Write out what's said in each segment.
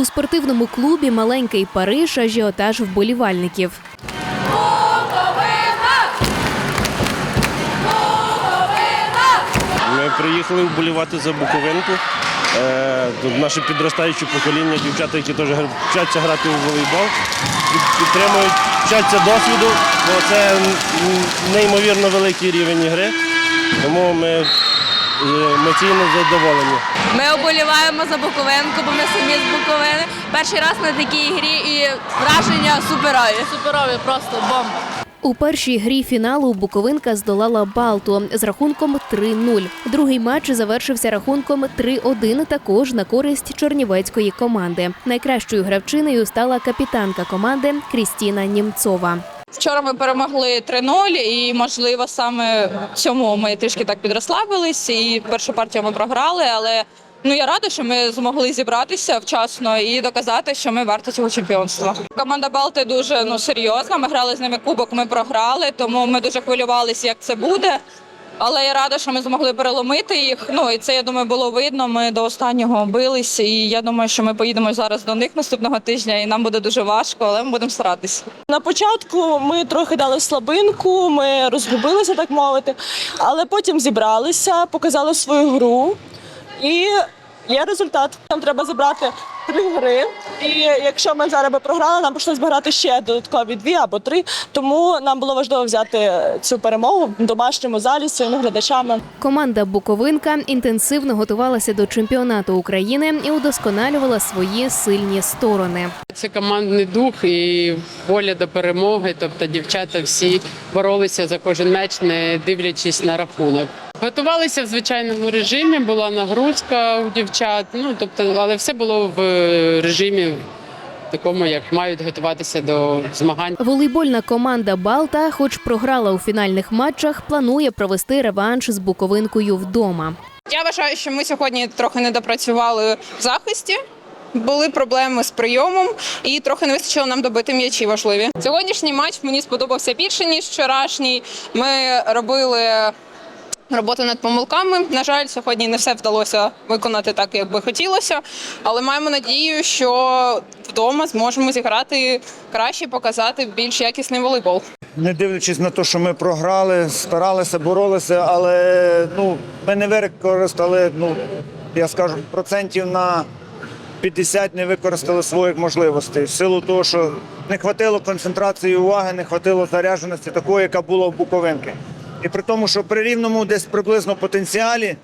У спортивному клубі Маленький Париж ажіотаж вболівальників. Ми приїхали вболівати за Буковинку. Е, тут Наше підростаюче покоління, дівчата, які теж вчаться грати у волейбол, підтримують, вчаться досвіду, бо це неймовірно великий рівень гри. Тому ми е, емоційно задоволені. Ми оболіваємо за Буковинку, бо ми самі з Буковини. Перший раз на такій грі і враження суперові. Суперові, просто бомба. У першій грі фіналу Буковинка здолала Балту з рахунком 3-0. Другий матч завершився рахунком 3-1 також на користь чернівецької команди. Найкращою гравчиною стала капітанка команди Крістіна Німцова. Вчора ми перемогли 3-0, і можливо саме цьому ми трішки так підрослабились. І першу партію ми програли, але ну я рада, що ми змогли зібратися вчасно і доказати, що ми варті цього чемпіонства. Команда Балти дуже ну серйозна. Ми грали з ними кубок, ми програли, тому ми дуже хвилювалися, як це буде. Але я рада, що ми змогли переломити їх. Ну і це я думаю було видно. Ми до останнього бились, і я думаю, що ми поїдемо зараз до них наступного тижня, і нам буде дуже важко, але ми будемо старатися. На початку ми трохи дали слабинку, ми розгубилися, так мовити, але потім зібралися, показали свою гру і є результат. Нам треба забрати три гри. І якщо ми зараз би програли, нам прийшлося б грати ще додаткові дві або три. Тому нам було важливо взяти цю перемогу в домашньому залі з своїми глядачами. Команда Буковинка інтенсивно готувалася до чемпіонату України і удосконалювала свої сильні сторони. Це командний дух і воля до перемоги. Тобто дівчата всі боролися за кожен меч, не дивлячись на рахунок. Готувалися в звичайному режимі, була нагрузка у дівчат. Ну тобто, але все було в режимі такому, як мають готуватися до змагань. Волейбольна команда Балта, хоч програла у фінальних матчах, планує провести реванш з Буковинкою вдома. Я вважаю, що ми сьогодні трохи не допрацювали в захисті. Були проблеми з прийомом і трохи не вистачило нам добити м'ячі важливі. Сьогоднішній матч мені сподобався більше ніж вчорашній. Ми робили роботу над помилками. На жаль, сьогодні не все вдалося виконати так, як би хотілося, але маємо надію, що вдома зможемо зіграти краще, показати більш якісний волейбол. не дивлячись на те, що ми програли, старалися, боролися, але ну, ми не використали, ну, я скажу, процентів на 50 не використали своїх можливостей. В силу того, що не хватило концентрації уваги, не хватило зарядженості такої, яка була в Буковинки. І при тому, що при рівному десь приблизно потенціалі,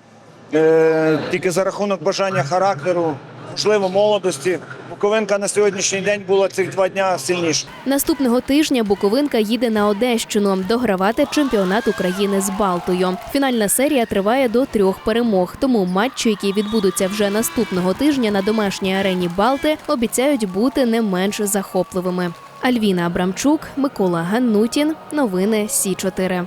е, тільки за рахунок бажання характеру, можливо, молодості, Буковинка на сьогоднішній день була цих два дня сильніша. Наступного тижня Буковинка їде на Одещину догравати чемпіонат України з Балтою. Фінальна серія триває до трьох перемог. Тому матчі, які відбудуться вже наступного тижня на домашній арені Балти, обіцяють бути не менш захопливими. Альвіна Абрамчук, Микола Ганнутін. Новини Сі 4